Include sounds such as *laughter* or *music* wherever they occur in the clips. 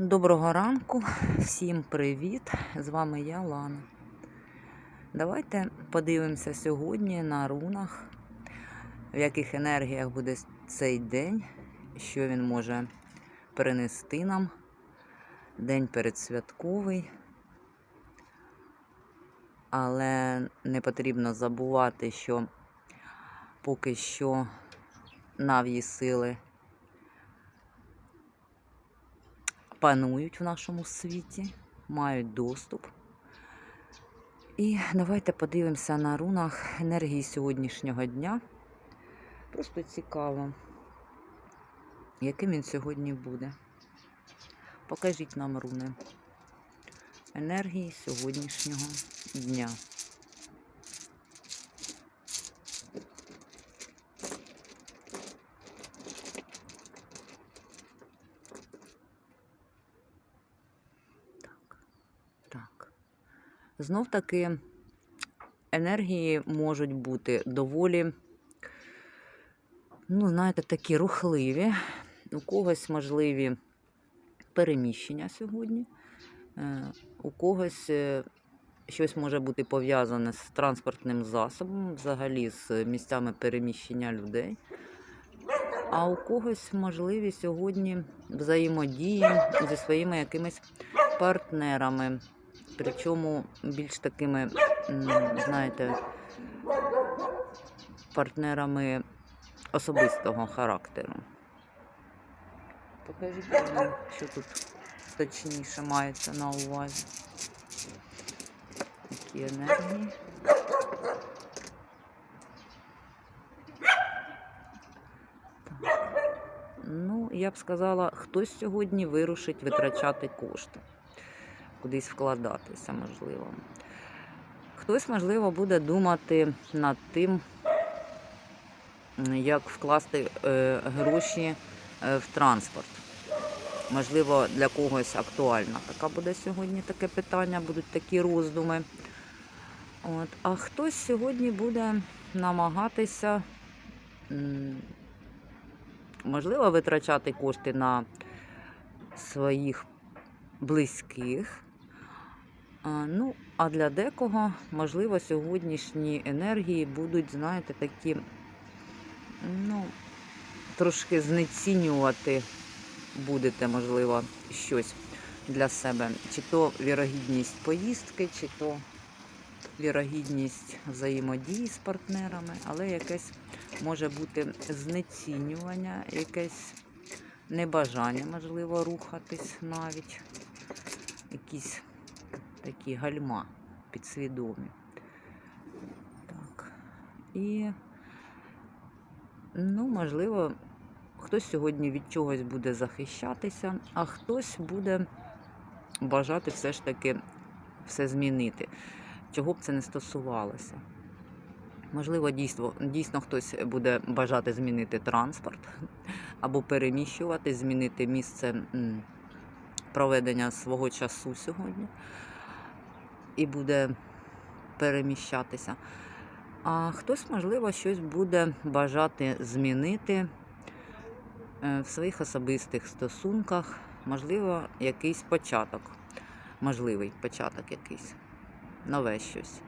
Доброго ранку, всім привіт! З вами я, Лана. Давайте подивимося сьогодні на рунах, в яких енергіях буде цей день, що він може принести нам. День передсвятковий. Але не потрібно забувати, що поки що нав'ї сили панують в нашому світі, мають доступ. І давайте подивимося на рунах енергії сьогоднішнього дня. Просто цікаво, яким він сьогодні буде. Покажіть нам руни енергії сьогоднішнього дня. Знов таки енергії можуть бути доволі, ну, знаєте, такі рухливі. У когось можливі переміщення сьогодні, е, у когось е, щось може бути пов'язане з транспортним засобом, взагалі з місцями переміщення людей. А у когось можливі сьогодні взаємодії зі своїми якимись партнерами. Причому більш такими, знаєте, партнерами особистого характеру. Покажіть мені, що тут точніше мається на увазі. Які енергії. Ну, я б сказала, хтось сьогодні вирушить витрачати кошти, кудись вкладатися, можливо. Хтось, можливо, буде думати над тим, як вкласти е, гроші е, в транспорт. Можливо, для когось актуальна така буде сьогодні таке питання, будуть такі роздуми. От. А хтось сьогодні буде намагатися, можливо, витрачати кошти на своїх близьких. Ну, а для декого, можливо, сьогоднішні енергії будуть, знаєте, такі, ну, трошки знецінювати будете, можливо, щось для себе. Чи то вірогідність поїздки, чи то вірогідність взаємодії з партнерами, але якесь може бути знецінювання, якесь небажання, можливо, рухатись навіть. Якісь такі гальма підсвідомі. Так. І, ну, можливо, хтось сьогодні від чогось буде захищатися, а хтось буде бажати все ж таки все змінити, чого б це не стосувалося. Можливо, дійсно, дійсно хтось буде бажати змінити транспорт або переміщувати, змінити місце проведення свого часу сьогодні і буде переміщатися. А хтось, можливо, щось буде бажати змінити е, в своїх особистих стосунках, можливо, якийсь початок, можливий початок якийсь, нове щось.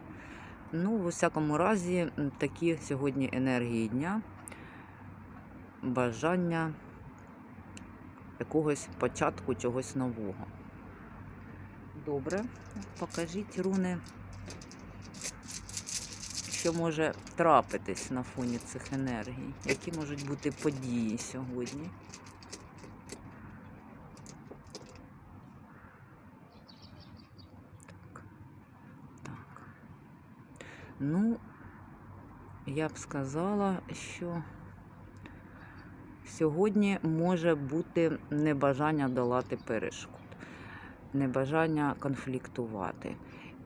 Ну, в усякому разі, такі сьогодні енергії дня, бажання якогось початку чогось нового. Добре, покажіть руни, що може трапитись на фоні цих енергій, які можуть бути події сьогодні. Так. Так. Ну, я б сказала, що сьогодні може бути небажання долати перешкод, небажання конфліктувати.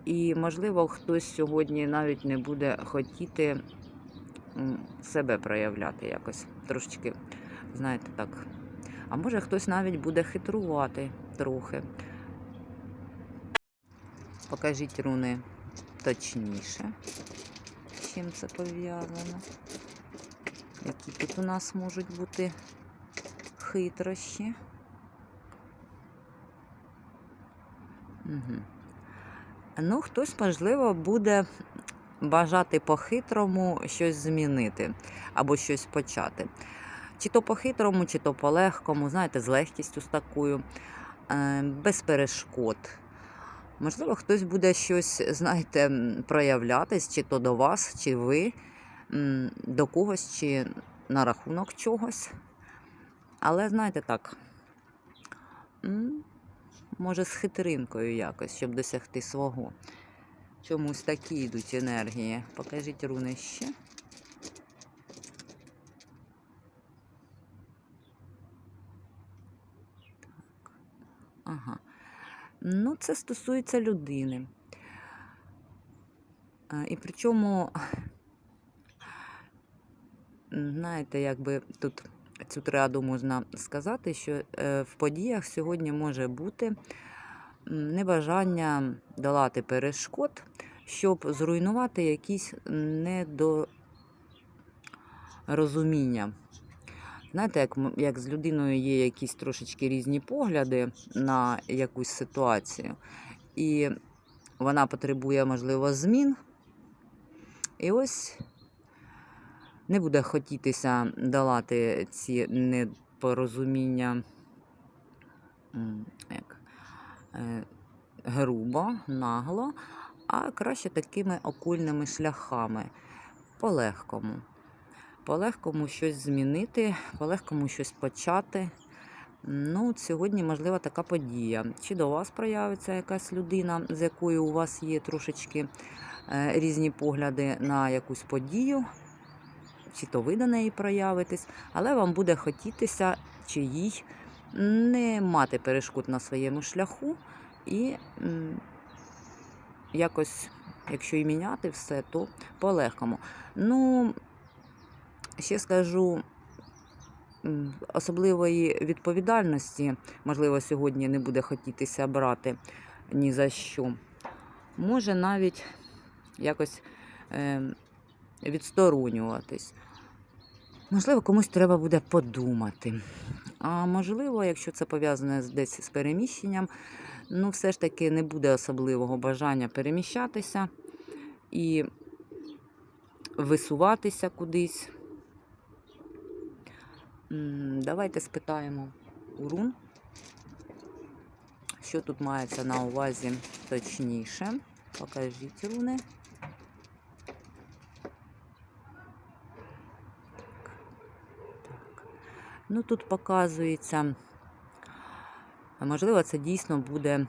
І, можливо, хтось сьогодні навіть не буде хотіти себе проявляти якось трошечки, знаєте, так. А може хтось навіть буде хитрувати трохи. Покажіть руни точніше, з чим це пов'язано. Які тут у нас можуть бути хитрощі. Ну, хтось, можливо, буде бажати по-хитрому щось змінити або щось почати. Чи то по-хитрому, чи то по-легкому, знаєте, з легкістю з такою, е, без перешкод. Можливо, хтось буде щось, знаєте, проявлятись, чи то до вас, чи ви, до когось, чи на рахунок чогось. Але, знаєте, так, може, з хитринкою якось, щоб досягти свого. Чомусь такі йдуть енергії. Покажіть руни ще. Так. Ага. Ну, це стосується людини. І причому, знаєте, якби тут цю триаду можна сказати, що е, в подіях сьогодні може бути небажання долати перешкод, щоб зруйнувати якісь недорозуміння. Знаєте, як, як з людиною є якісь трошечки різні погляди на якусь ситуацію, і вона потребує, можливо, змін. І ось не буде хотітися долати ці непорозуміння як, е, грубо, нагло, а краще такими окульними шляхами, по-легкому. По-легкому щось змінити, по-легкому щось почати. Ну, сьогодні, можливо, така подія. Чи до вас проявиться якась людина, з якою у вас є трошечки е, різні погляди на якусь подію, чи то ви до неї проявитесь, але вам буде хотітися чи їй не мати перешкод на своєму шляху і якось, якщо і міняти все, то по-легкому. Ну, ще скажу. Особливої відповідальності, можливо, сьогодні не буде хотітися брати ні за що. Може навіть якось е, відсторонюватись. Можливо, комусь треба буде подумати. А можливо, якщо це пов'язане десь з переміщенням, ну все ж таки не буде особливого бажання переміщатися і висуватися кудись. Давайте спитаємо у рун, що тут мається на увазі точніше. Покажіть руни. Ну, тут показується, можливо, це дійсно буде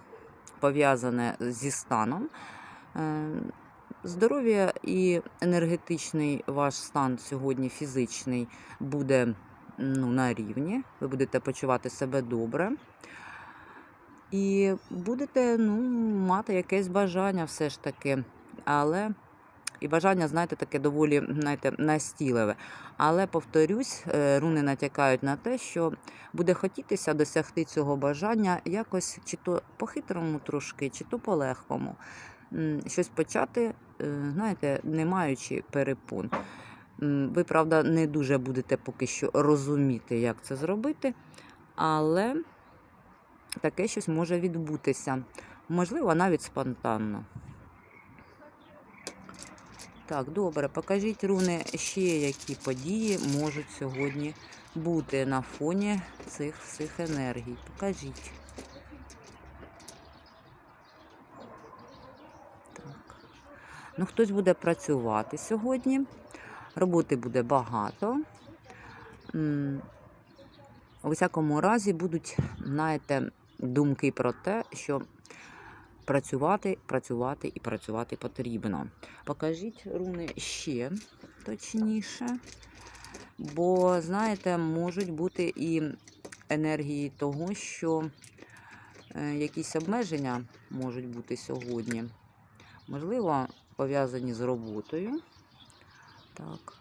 пов'язане зі станом. Е, Здоров'я і енергетичний ваш стан сьогодні фізичний буде ну, на рівні. Ви будете почувати себе добре. І будете ну, мати якесь бажання все ж таки. Але і бажання, знаєте, таке доволі знаєте, настійливе. Але повторюсь, е, руни натякають на те, що буде хотітися досягти цього бажання якось чи то по-хитрому трошки, чи то по-легкому. Щось почати, е, знаєте, не маючи перепон. Ви, правда, не дуже будете поки що розуміти, як це зробити, але таке щось може відбутися. Можливо, навіть спонтанно. Так, добре, покажіть руни ще, які події можуть сьогодні бути на фоні цих всіх енергій. Покажіть. Так. Ну, хтось буде працювати сьогодні. Роботи буде багато. У всякому разі будуть, знаєте, думки про те, що працювати, працювати і працювати потрібно. Покажіть руни ще точніше. Бо, знаєте, можуть бути і енергії того, що е, якісь обмеження можуть бути сьогодні. Можливо, пов'язані з роботою. Так.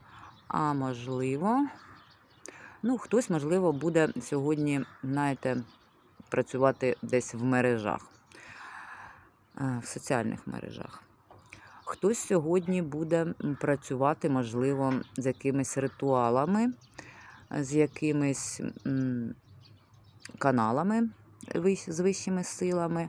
А можливо, ну, хтось, можливо, буде сьогодні, знаєте, працювати десь в мережах, в соціальних мережах. Хтось сьогодні буде працювати, можливо, з якимись ритуалами, з якимись каналами з вищими силами.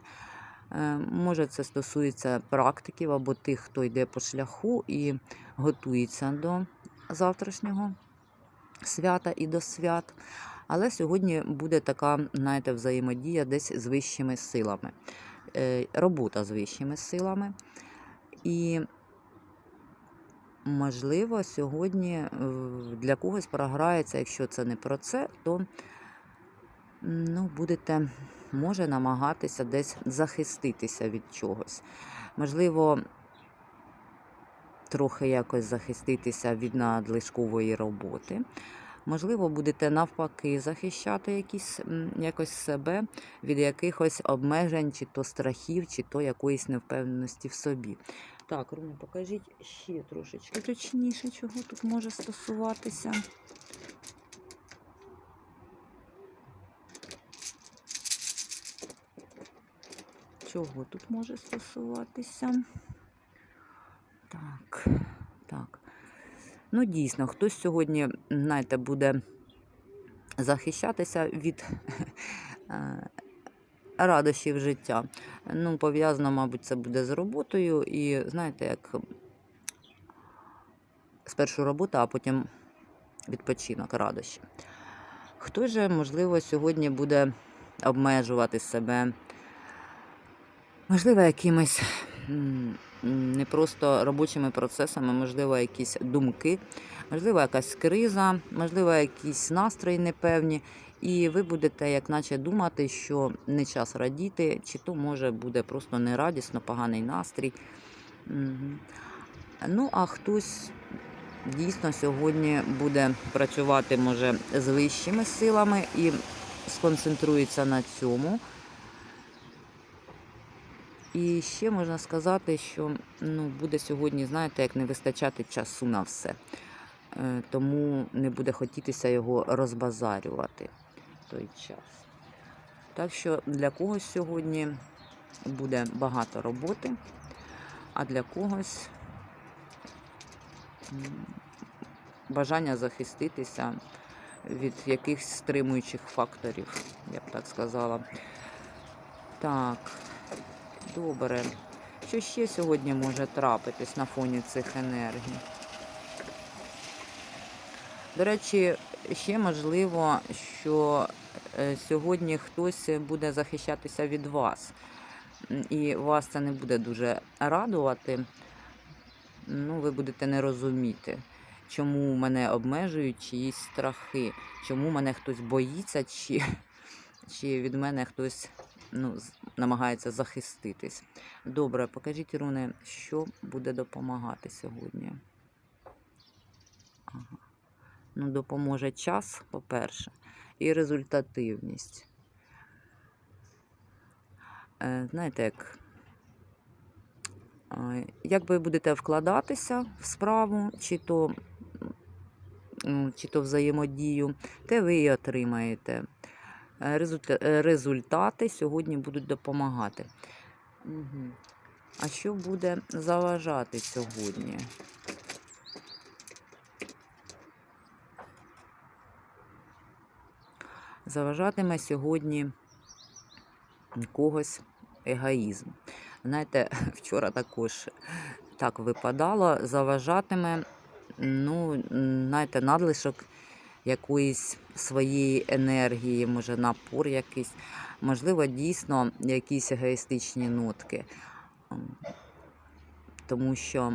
Е, Може, це стосується практиків або тих, хто йде по шляху і готується до завтрашнього свята і до свят. Але сьогодні буде така, знаєте, взаємодія десь з вищими силами, Е, робота з вищими силами. І, можливо, сьогодні е, для когось програється, якщо це не про це, то ну, будете, може, намагатися десь захиститися від чогось. Можливо, трохи якось захиститися від надлишкової роботи. Можливо, будете навпаки захищати якісь, якось себе від якихось обмежень, чи то страхів, чи то якоїсь невпевненості в собі. Так, Руна, покажіть ще трошечки точніше, чого тут може стосуватися. Чого тут може стосуватися? Так, так. Ну, дійсно, хтось сьогодні, знаєте, буде захищатися від *laughs* е, радощів життя. Ну, пов'язано, мабуть, це буде з роботою. І знаєте, як спершу робота, а потім відпочинок, радощі. Хтось же, можливо, сьогодні буде обмежувати себе, можливо, м, не просто робочими процесами, можливо, якісь думки, можливо, якась криза, можливо, якісь настрої непевні. І ви будете, як наче, думати, що не час радіти, чи то може буде просто нерадісно, поганий настрій. Ну, а хтось дійсно сьогодні буде працювати, може, з вищими силами і сконцентрується на цьому. І ще можна сказати, що ну, буде сьогодні, знаєте, як не вистачати часу на все. Е, Тому не буде хотітися його розбазарювати той час. Так що для когось сьогодні буде багато роботи, а для когось бажання захиститися від якихось стримуючих факторів, я б так сказала. Так, добре. Що ще сьогодні може трапитись на фоні цих енергій? До речі, ще можливо, що е, сьогодні хтось буде захищатися від вас, і вас це не буде дуже радувати. Ну, ви будете не розуміти, чому мене обмежують чиїсь страхи, чому мене хтось боїться, чи, чи від мене хтось ну, намагається захиститись. Добре, покажіть, Руни, що буде допомагати сьогодні. Ага. Ну, допоможе час, по-перше, і результативність. Е, знаєте, як, е, як ви будете вкладатися в справу, чи то, чи то взаємодію, те ви і отримаєте. Е, е, Результати сьогодні будуть допомагати. Угу. А що буде заважати сьогодні? Заважатиме сьогодні когось егоїзм. Знаєте, *laughs* вчора також так випадало, заважатиме, ну, знаєте, надлишок якоїсь своєї енергії, може, напор якийсь, можливо, дійсно якісь егоїстичні нотки. Тому що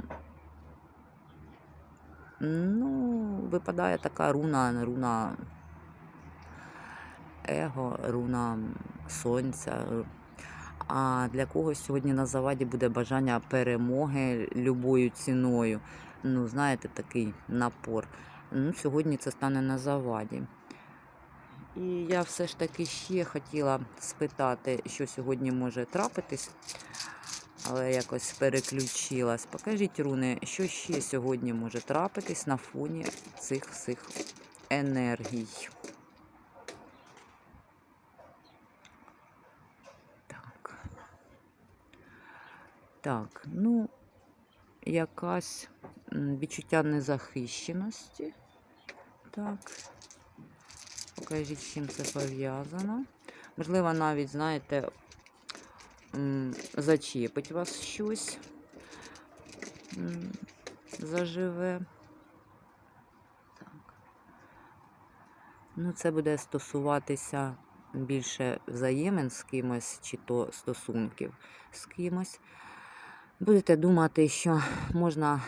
ну, випадає така руна, руна его, руна сонця. А для когось сьогодні на заваді буде бажання перемоги любою ціною. Ну, знаєте, такий напор. Ну, сьогодні це стане на заваді. І я все ж таки ще хотіла спитати, що сьогодні може трапитись, але якось переключилась. Покажіть, Руни, що ще сьогодні може трапитись на фоні цих всіх енергій. Так. Так, ну, якась відчуття незахищеності. Так. Покажіть, з чим це пов'язано. Можливо, навіть, знаєте, зачепить вас щось, заживе. Так. Ну, це буде стосуватися більше взаємин з кимось, чи то стосунків з кимось. Будете думати, що можна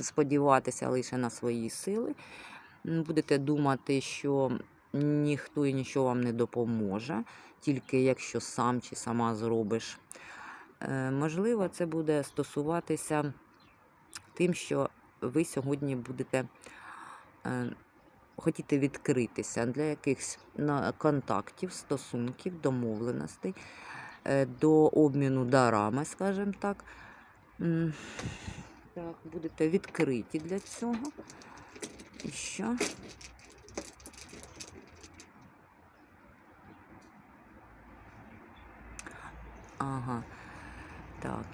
сподіватися лише на свої сили. Будете думати, що ніхто і нічого вам не допоможе, тільки якщо сам чи сама зробиш. Е, Можливо, це буде стосуватися тим, що ви сьогодні будете е, хотіти відкритися для якихось контактів, стосунків, домовленостей, е, до обміну дарами, скажімо так. Так, будете відкриті для цього. І що? Ага. Так.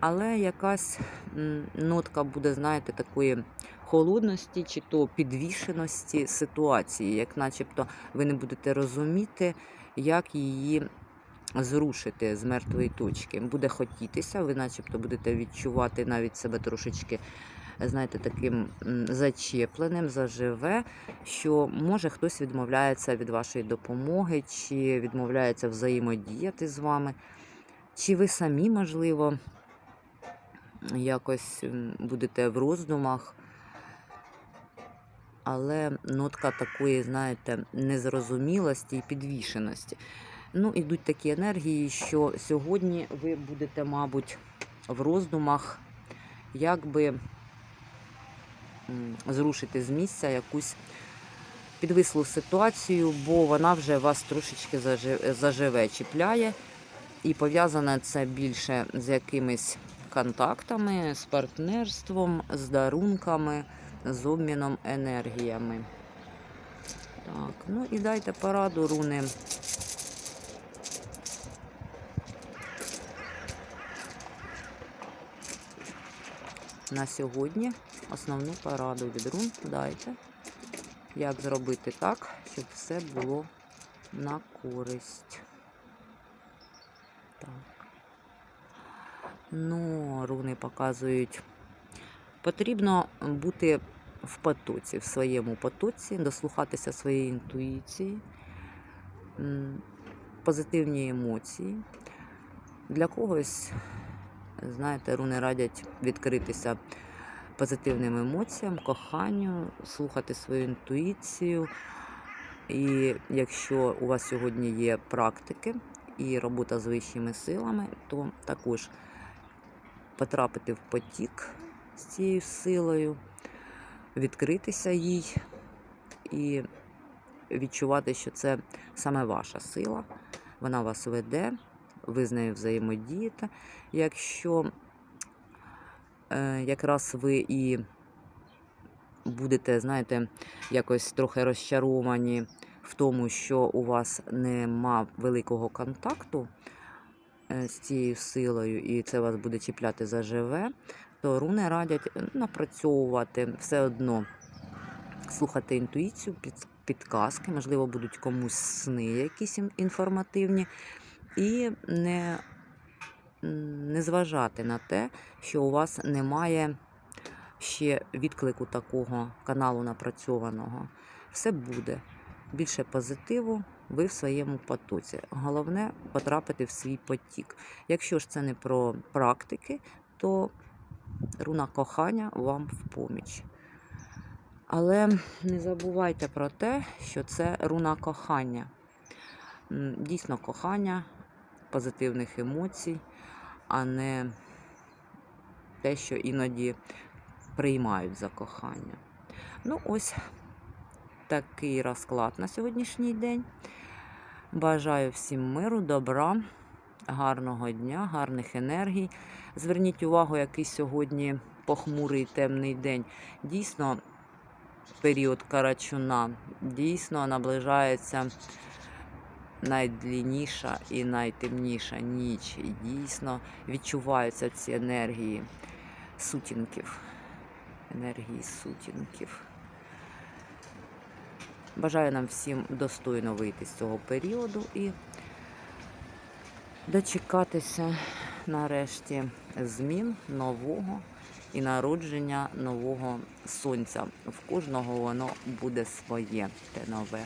Але якась нотка буде, знаєте, такої холодності чи то підвішеності ситуації, як начебто ви не будете розуміти, як її зрушити з мертвої точки. Буде хотітися, ви начебто будете відчувати навіть себе трошечки, знаєте, таким зачепленим, заживе, що може хтось відмовляється від вашої допомоги, чи відмовляється взаємодіяти з вами, чи ви самі, можливо, якось будете в роздумах. Але нотка такої, знаєте, незрозумілості і підвішеності. Ну, ідуть такі енергії, що сьогодні ви будете, мабуть, в роздумах, як би зрушити з місця якусь підвислу ситуацію, бо вона вже вас трошечки заживе, чіпляє. І пов'язане це більше з якимись контактами, з партнерством, з дарунками, з обміном енергіями. Так, ну і дайте пораду, руни. На сьогодні основну пораду від рун дайте. Як зробити так, щоб все було на користь. Так. Ну, руни показують. Потрібно бути в потоці, в своєму потоці, дослухатися своєї інтуїції, позитивні емоції. Для когось, знаєте, руни радять відкритися позитивним емоціям, коханню, слухати свою інтуїцію. І якщо у вас сьогодні є практики і робота з вищими силами, то також потрапити в потік з цією силою, відкритися їй і відчувати, що це саме ваша сила, вона вас веде, ви з нею взаємодієте. Якщо якраз ви і будете, знаєте, якось трохи розчаровані в тому, що у вас нема великого контакту е, з цією силою, і це вас буде чіпляти заживе, то руни радять е, напрацьовувати все одно, слухати інтуїцію, підказки, можливо, будуть комусь сни якісь інформативні, і не, не зважати на те, що у вас немає ще відклику такого каналу напрацьованого. Все буде. Більше позитиву, ви в своєму потоці. Головне потрапити в свій потік. Якщо ж це не про практики, то руна кохання вам в поміч. Але не забувайте про те, що це руна кохання. Дійсно кохання, позитивних емоцій, а не те, що іноді приймають за кохання. Ну, ось такий розклад на сьогоднішній день. Бажаю всім миру, добра, гарного дня, гарних енергій. Зверніть увагу, який сьогодні похмурий темний день. Дійсно, період Карачуна. Дійсно наближається найдлінніша і найтемніша ніч. І дійсно відчуваються ці енергії сутінків. Енергії сутінків. Бажаю нам всім достойно вийти з цього періоду і дочекатися нарешті змін нового і народження нового сонця. В кожного воно буде своє, те нове.